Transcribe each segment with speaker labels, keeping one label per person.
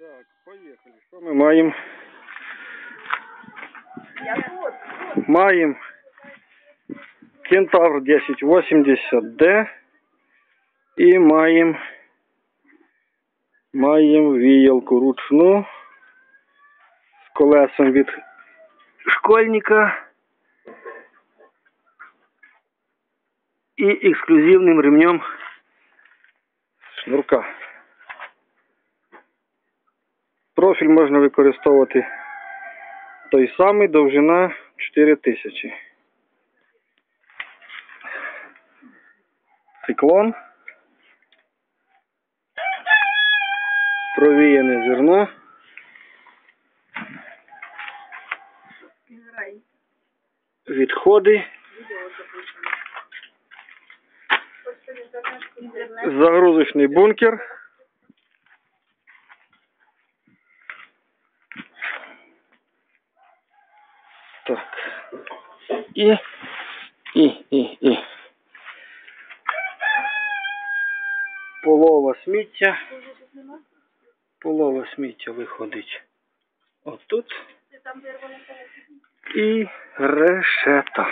Speaker 1: Так, поїхали. Що ми маємо? Маємо Кентавр 1080D і маємо маємо віялку ручну з колесом від школьника і ексклюзивним ремнем шнурка. Профіль можна використовувати той самий, довжина 4000. Циклон. Провіяне зерно. Відходи. Загрузочний бункер. Так. І, і, і, і. Полова сміття. Полова сміття виходить отут. І решета.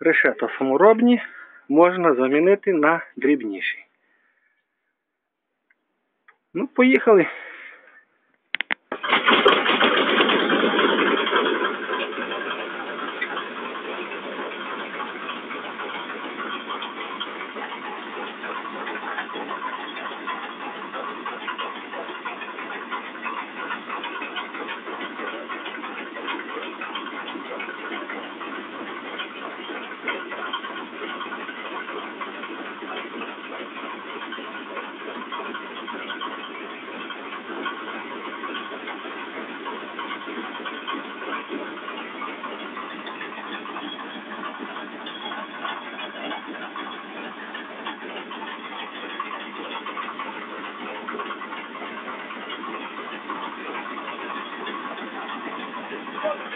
Speaker 1: Решета саморобні можна замінити на дрібніші. Ну, поїхали.